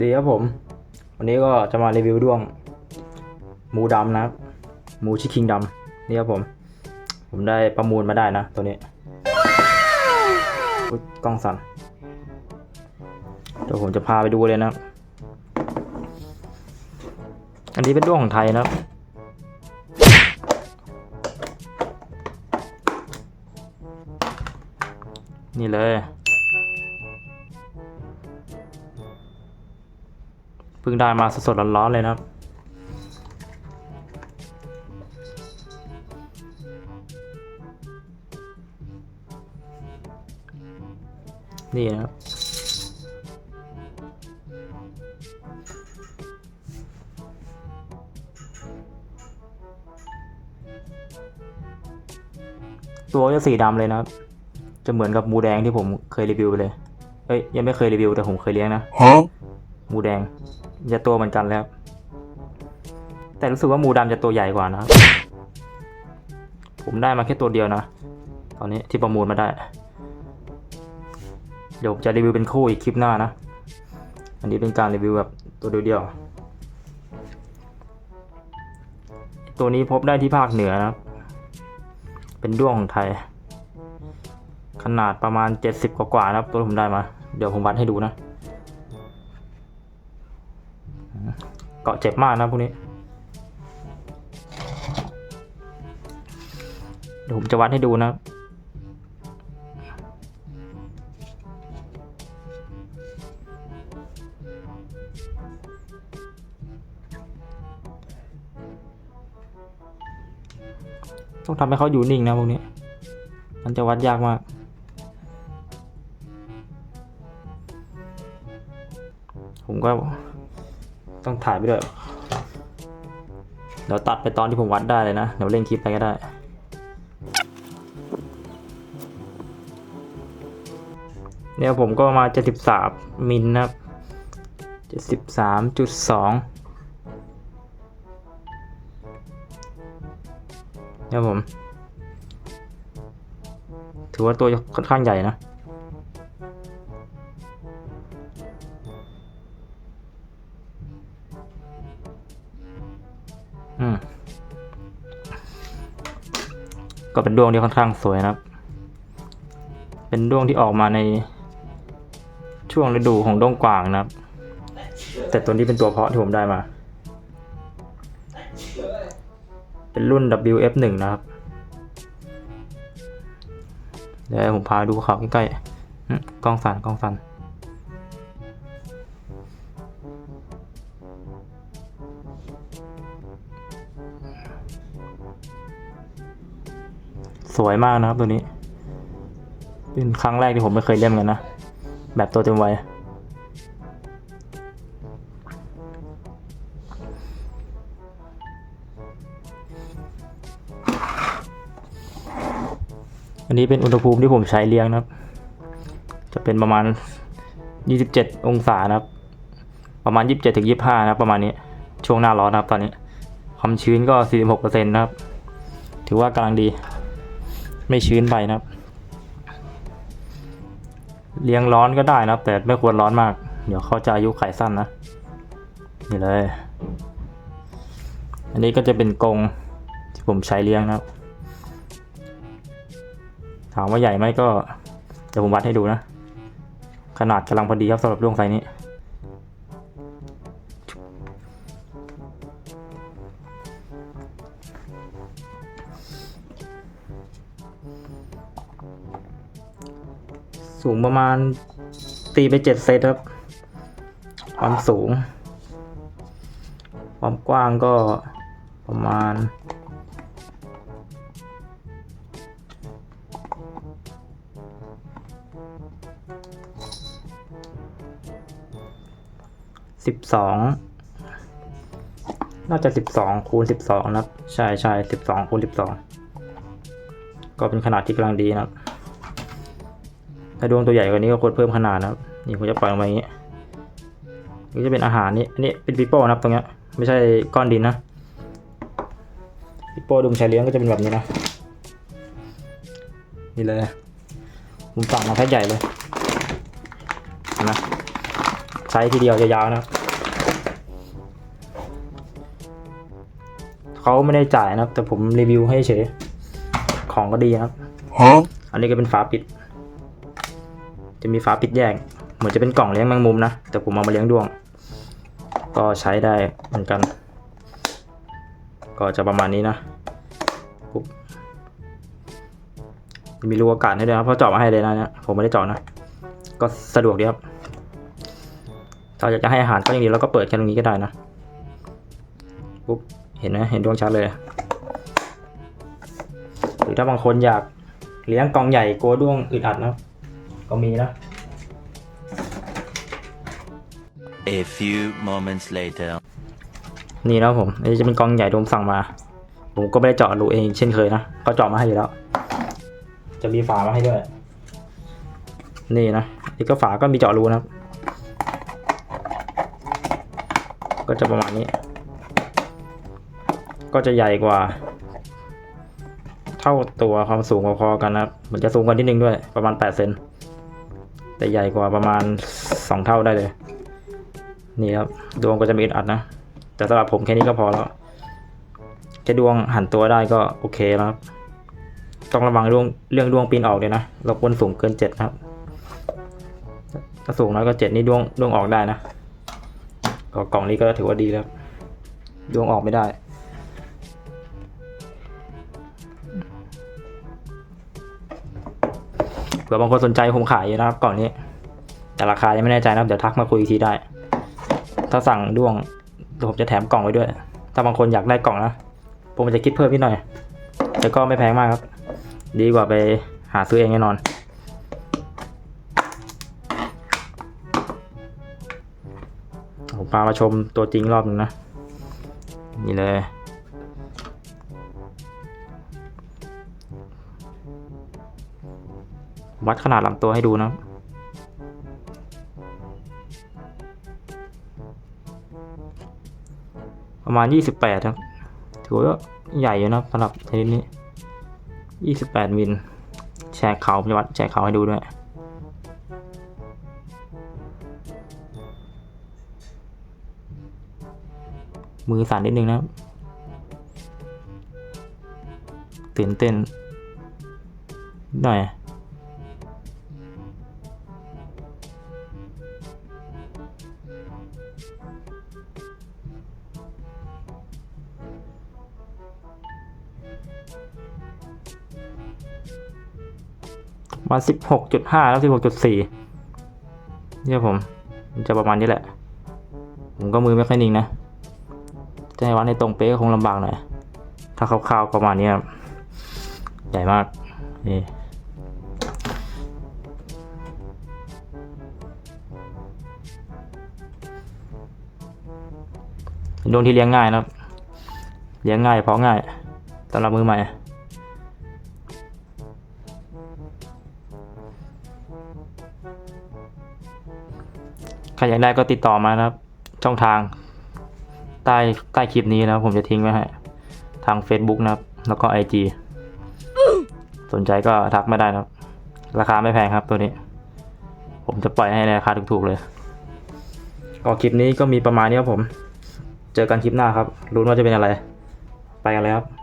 ดีครับผม วันนี้ก็จะมารีวิวด้วง หมูดำนะครับ หมูชิคิงดำนี่ครับผม ผมได้ประมูลมาได้นะ ตัวนี้กล้องสั่นเดี๋ยวผมจะพาไปดูเลยนะอันนี้เป็นด้วงของไทยนะครับนี่เลย พิ่งได้มาสดๆร้อนๆเลยนะครับนี่นะครับตัวจะสีดำเลยนะครับ จะเหมือนกับหมูแดงที่ผมเคยรีวิวไปเลย เอ้ยยังไม่เคยรีวิวแต่ผมเคยเลี้ยงนะ Huh? หมูแดง จะตัวเหมือนกันแล้ว แต่รู้สึกว่าหมูดำจะตัวใหญ่กว่านะ ผมได้มาแค่ตัวเดียวนะ ตอนนี้ที่ประมูลมาได้ เดี๋ยวจะรีวิวเป็นคู่อีกคลิปหน้านะ อันนี้เป็นการรีวิวแบบตัวเดียวๆตัวนี้พบได้ที่ภาคเหนือนะเป็นด้วงของไทย ขนาดประมาณ 70 กว่าๆนะครับ ตัวผมได้มา เดี๋ยวผมวัดให้ดูนะ กาะเจ็บมากนะพวกนี้ เดี๋ยวผมจะวัดให้ดูนะต้องทำให้เขาอยู่นิ่งนะพวกนี้ มันจะวัดยากมากผมก็ ต้องถ่ายไปด้วย เดี๋ยวตัดไปตอนที่ผมวัดได้เลยนะ เดี๋ยวเล่นคลิปไปก็ได้ เนี่ยผมก็มา 73 มิลนะครับ 73.2เนี่ยผม ถือว่าตัวค่อนข้างใหญ่นะ ก็เป็นดวงที่ค่อนข้างสวยนะครับ เป็นดวงที่ออกมาในช่วงฤดูของด้วงกวางนะครับ แต่ตัวนี้เป็นตัวเพาะที่ผมได้มา เป็นรุ่น WF1 นะครับ เดี๋ยวผมพาดูเขาใกล้ๆกล้องสั่นกล้องสั่น สวยมากนะครับตัวนี้ เป็นครั้งแรกที่ผมไม่เคยเล่นกันนะ แบบตัวเต็มวัยอันนี้เป็นอุณหภูมิที่ผมใช้เลี้ยงนะครับ จะเป็นประมาณ 27 องศานะครับ ประมาณ 27ถึง25 นะครับ ประมาณนี้ ช่วงหน้าร้อนนะครับตอนนี้ ความชื้นก็ 46%นะครับ ถือว่ากำลังดี ไม่ชื้นไปนะครับ เลี้ยงร้อนก็ได้นะครับ แต่ไม่ควรร้อนมาก เดี๋ยวเขาจะอายุไขสั้นนะ นี่เลย อันนี้ก็จะเป็นกรงที่ผมใช้เลี้ยงนะครับ ถามว่าใหญ่ไหมก็เดี๋ยวผมวัดให้ดูนะ ขนาดกำลังพอดีครับสำหรับดวงไซส์นี้ สูงประมาณตีไปเจ็ดเซนครับ ความสูง ความกว้างก็ประมาณสิบสองน่าจะสิบสองคูณสิบสองนะครับใช่ใช่สิบสองคูณสิบสองก็เป็นขนาดที่กำลังดีนะครับ ถ้าดวงตัวใหญ่กว่านี้ก็ควรเพิ่มขนาดนะครับ นี่ผมจะปล่อยลงมาอย่างนี้นี่จะเป็นอาหารนี่อันนี้เป็นปิโป้นะครับตรงเนี้ยไม่ใช่ก้อนดินนะปิโป้ดุมชายเลี้ยงก็จะเป็นแบบนี้นะนี่เลยผมสั่งมาแพ็คใหญ่เลยเห็นไหมใช้ทีเดียวยาวๆนะครับเขาไม่ได้จ่ายนะครับ แต่ผมรีวิวให้เฉยของก็ดีนะครับ Huh? อันนี้ก็เป็นฝาปิด จะมีฝาปิดแยก เหมือนจะเป็นกล่องเลี้ยงแมงมุมนะ แต่ผมเอามาเลี้ยงดวง ก็ใช้ได้เหมือนกัน ก็จะประมาณนี้นะปุ๊บมีรูอากาศให้ด้วยนะเพราะเจาะมาให้เลยนะเนี่ยผมไม่ได้เจาะนะ ก็สะดวกดีครับถ้าอยากจะให้อาหารก็อย่างนี้แล้วก็เปิดแค่ตรงนี้ก็ได้นะปุ๊บเห็นไหมเห็นดวงชัดเลย หรือถ้าบางคนอยากเลี้ยงกองใหญ่กลัวดวงอึดอัดนะ ก็มีนะ A few moments later. นี่นะครับผมอันนี้จะเป็นกองใหญ่โดมสั่งมา ผมก็ไม่ได้เจาะรูเองเช่นเคยนะเขาเจาะมาให้อยู่แล้ว จะมีฝามาให้ด้วย นี่นะนี่ก็ฝาก็มีเจาะรูนะครับ ก็จะประมาณนี้ ก็จะใหญ่กว่า เท่าตัวความสูงพอๆกันนะครับมันจะสูงกว่านิดนึงด้วยประมาณ8เซน แต่ใหญ่กว่าประมาณ 2 เท่าได้เลย นี่ครับดวงก็จะมีอัดนะ แต่สำหรับผมแค่นี้ก็พอแล้วแค่ดวงหันตัวได้ก็โอเคแล้วครับต้องระวังเรื่องเรื่องดวงปีนออกเลยนะ เราควรสูงเกินเจ็ดนะครับ ถ้าสูงน้อยก็เจ็ดนี่ดวงดวงออกได้นะกล่องนี้ก็ถือว่าดีแล้ว ดวงออกไม่ได้ เผื่อบางคนสนใจผมขายอยู่นะครับก่องนี้ แต่ราคายังไม่แน่ใจนะครับเดี๋ยวทักมาคุยอีกทีได้ ถ้าสั่งด้วงเดี๋ยวผมจะแถมกล่องไว้ด้วย ถ้าบางคนอยากได้กล่องนะผมจะคิดเพิ่มนิดหน่อยแต่ก็ไม่แพงมากครับ ดีกว่าไปหาซื้อเองแน่นอน ผมพามาชมตัวจริงรอบนึงนะ นี่เลย วัดขนาดลำตัวให้ดูนะประมาณยี่สิบแปดครับ ถือว่าใหญ่อยู่นะสำหรับชนิดนี้ยี่สิบแปดมิล แชร์เขาจะวัดแชร์เขาให้ดูด้วย มือสั่นนิดนึงนะตื่นเต้นนิดหน่อย มาสิบหกจุดห้าแล้วสิบหกจุดสี่เนี่ยผม มันจะประมาณนี้แหละ ผมก็มือไม่ค่อยนิ่งนะ จะให้วัดในตรงเป๊ะก็คงลำบากหน่อย ถ้าคร่าวๆประมาณนี้ใหญ่มาก นี่ เป็นดวงที่เลี้ยงง่ายนะครับ เลี้ยงง่ายเพราะง่ายสำหรับมือใหม่ใครอยากได้ก็ติดต่อมานะครับ ช่องทางใต้ใต้คลิปนี้นะผมจะทิ้งไว้ให้ทาง Facebook นะครับ แล้วก็ IG สนใจก็ทักมาได้นะครับ ราคาไม่แพงครับตัวนี้ ผมจะปล่อยให้ในราคาถูกๆเลย ก็คลิปนี้ก็มีประมาณนี้ครับผม เจอกันคลิปหน้าครับ รู้นว่าจะเป็นอะไร ไปกันเลยครับ